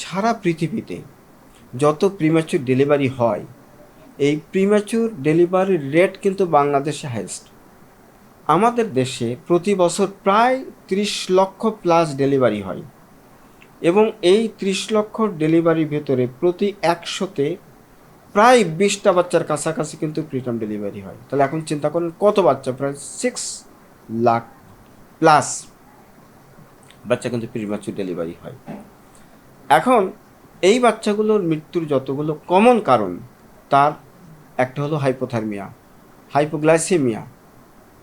সারা পৃথিবীতে যত premature delivery হয়, এই প্রিম্যাচুর ডেলিভারির রেট কিন্তু বাংলাদেশে হাইস্ট আমাদের দেশে প্রতি বছর প্রায় ত্রিশ লক্ষ প্লাস ডেলিভারি হয় এবং এই ত্রিশ লক্ষ ডেলিভারির ভেতরে প্রতি একশোতে প্রায় বিশটা বাচ্চার কাছাকাছি কিন্তু প্রিটার্ম ডেলিভারি হয়। তাহলে এখন চিন্তা করেন কত বাচ্চা? প্রায় সিক্স লাখ প্লাস বাচ্চা কিন্তু প্রিমাচুর ডেলিভারি হয়। এখন, এই বাচ্চাগুলোর মৃত্যুর যতগুলো কমন কারণ, তার একটা হলো হাইপোথার্মিয়া হাইপোগ্লাইসেমিয়া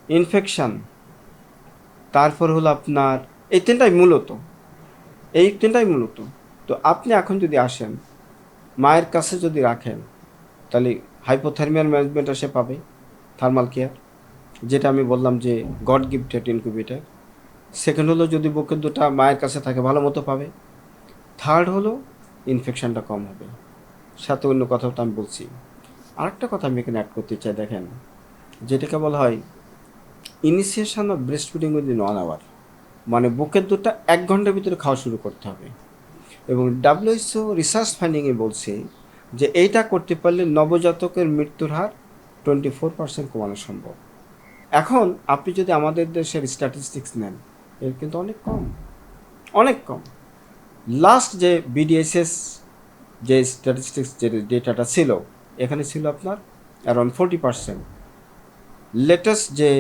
ইনফেকশান তারপর হলো আপনার, এই তিনটাই মূলত, এই তিনটাই মূলত। তো আপনি এখন যদি আসেন, মায়ের কাছে যদি রাখেন, তাহলে হাইপোথার্মিয়ার ম্যানেজমেন্টটা সে পাবে থার্মাল কেয়ার যেটা আমি বললাম যে গড গিফটেড ইনকিউবেটার সেকেন্ড হলো যদি বুকের দুটা মায়ের কাছে থাকে, ভালো মতো পাবে। থার্ড হলো ইনফেকশানটা কম হবে। সাথে অন্য কথাও তো আমি বলছি। আরেকটা কথা আমি এখানে অ্যাড করতে চাই, দেখেন, যেটাকে বলা হয় initiation of breast feeding within one hour মানে বুকের দুধটা এক ঘণ্টার ভিতরে খাওয়া শুরু করতে হবে। এবং ডাব্লিউএসও রিসার্চ ফাইন্ডিংয়ে বলছে যে এইটা করতে পারলে নবজাতকের মৃত্যুর হার টোয়েন্টি ফোর পার্সেন্ট কমানো সম্ভব। এখন আপনি যদি আমাদের দেশের স্ট্যাটিস্টিক্স নেন, এর কিন্তু অনেক কম। অনেক কম। লাস্ট যে বিডিএসএস যে স্ট্যাটিস্টিক্স যে ডেটাটা ছিল, এখানে ছিল আপনার অ্যারাউন্ড ফোরটি পার্সেন্ট লেটেস্ট যে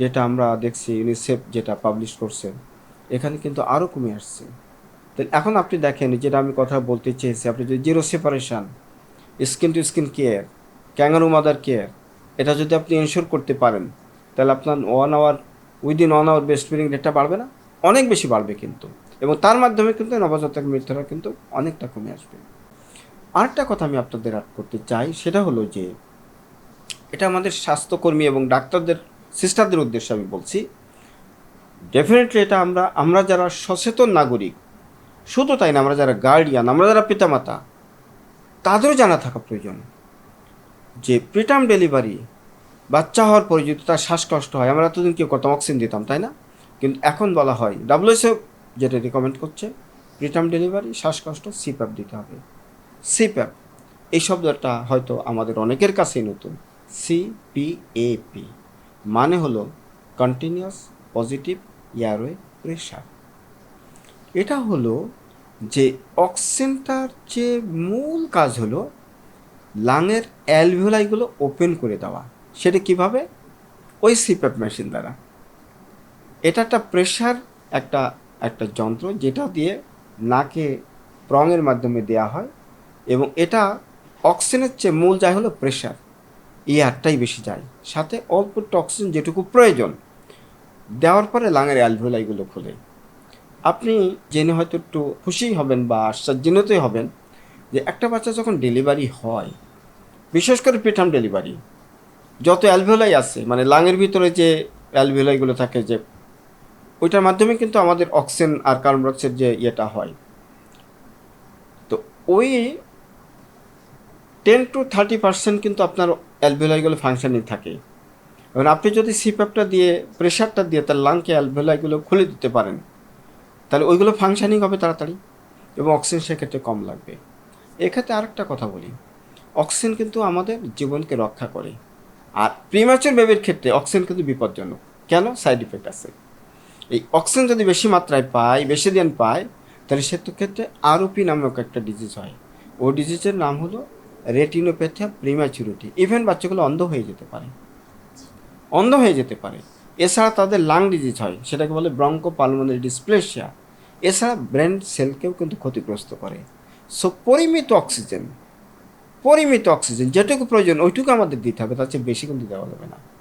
ডেটা আমরা দেখছি ইউনিসেফ যেটা পাবলিশ করছে, এখানে কিন্তু আরও কমে আসছে। তো এখন আপনি দেখেন যেটা আমি কথা বলতে চেয়েছি, আপনি যদি zero separation skin to skin care kangaroo mother care এটা যদি আপনি এনশোর করতে পারেন, তাহলে আপনার one hour within one hour breast feeding রেটটা বাড়বে না? অনেক বেশি বাড়বে কিন্তু। এবং তার মাধ্যমে কিন্তু নবজাতক মৃত্যুরা কিন্তু অনেকটা কমে আসবে। আরেকটা কথা আমি আপনাদের অ্যাড করতে চাই, সেটা হলো যে এটা আমাদের স্বাস্থ্যকর্মী এবং ডাক্তারদের, সিস্টারদের উদ্দেশ্যে আমি বলছি ডেফিনেটলি এটা আমরা আমরা যারা সচেতন নাগরিক, শুধু তাই না, আমরা যারা গার্ডিয়ান আমরা যারা পিতামাতা, তাদেরও জানা থাকা প্রয়োজন যে প্রিটার্ম ডেলিভারি বাচ্চা হওয়ার পরে যদি তার শ্বাসকষ্ট হয়, আমরা এতদিন কেউ করতাম? অক্সিজেন দিতাম, তাই না? কিন্তু এখন বলা হয় ডাব্লিউএসও যেটা রেকমেন্ড করছে প্রিটার্ম ডেলিভারি শ্বাসকষ্ট সিপ্যাপ দিতে হবে। সিপ্যাপ এই শব্দটা হয়তো আমাদের অনেকের কাছেই নতুন। সিপিএপি মানে হলো কন্টিনিউয়াস পজিটিভ এয়ারওয়ে প্রেশার এটা হলো যে অক্সিজেনটার যে মূল কাজ হলো লাংয়ের অ্যালভিওলাইগুলো ওপেন করে দেওয়া। সেটা কীভাবে? ওই সিপ্যাপ মেশিন দ্বারা। এটা একটা প্রেশার একটা একটা যন্ত্র যেটা দিয়ে নাকে প্রঙের মাধ্যমে দেয়া হয় এবং এটা অক্সিজেনের চেয়ে মূল যায় হলো প্রেশার এয়ারটাই বেশি যায়। সাথে অল্প অক্সিজেন যেটুকু প্রয়োজন, দেওয়ার পরে লাঙের অ্যালভিওলাইগুলো খোলে। আপনি জেনে হয়তো একটু খুশি হবেন বা আশ্চর্যজনিতই হবেন যে একটা বাচ্চা যখন ডেলিভারি হয়, বিশেষ করে পেটাম ডেলিভারি যত অ্যালভিওলাই আছে মানে লাঙের ভিতরে যে অ্যালভিওলাইগুলো থাকে যে ওইটার মাধ্যমে কিন্তু আমাদের অক্সিজেন আর কার্বন ডাইঅক্সাইড যে ইয়েটা হয়। তো ওই টেন টু থার্টি পার্সেন্ট কিন্তু আপনার অ্যালভিওলাইগুলো ফাংশনিং থাকে। এবার আপনি যদি সিপ্যাপটা দিয়ে প্রেশারটা দিয়ে তার লাংকে অ্যালভিওলাইগুলো খুলে দিতে পারেন, তাহলে ওইগুলো ফাংশনিং হবে তাড়াতাড়ি এবং অক্সিজেন সেক্ষেত্রে কম লাগবে। এক্ষেত্রে আরেকটা কথা বলি অক্সিজেন কিন্তু আমাদের জীবনকে রক্ষা করে। আর প্রিমাচুর বেবির ক্ষেত্রে অক্সিজেন কিন্তু বিপজ্জনক। কেন? সাইড ইফেক্ট আছে। এই অক্সিজেন যদি বেশি মাত্রায় পায়, বেশি দিন পায়, তাহলে ক্ষেত্রে আরওপি নামক একটা ডিজিজ হয়। ও ডিজিজের নাম হলো রেটিনোপ্যাথিয়া প্রিম্যাচুরিটি ইভেন বাচ্চাগুলো অন্ধ হয়ে যেতে পারে। অন্ধ হয়ে যেতে পারে। এছাড়া তাদের লাং ডিজিজ হয়, সেটাকে বলে ব্রঙ্কো পালমোনারি ডিসপ্লেশিয়া এছাড়া ব্রেন সেলকেও কিন্তু ক্ষতিগ্রস্ত করে। সো পরিমিত অক্সিজেন পরিমিত অক্সিজেন যেটুকু প্রয়োজন, ওইটুকু আমাদের দিতে হবে, তার চেয়ে বেশি কিন্তু দেওয়া যাবে না।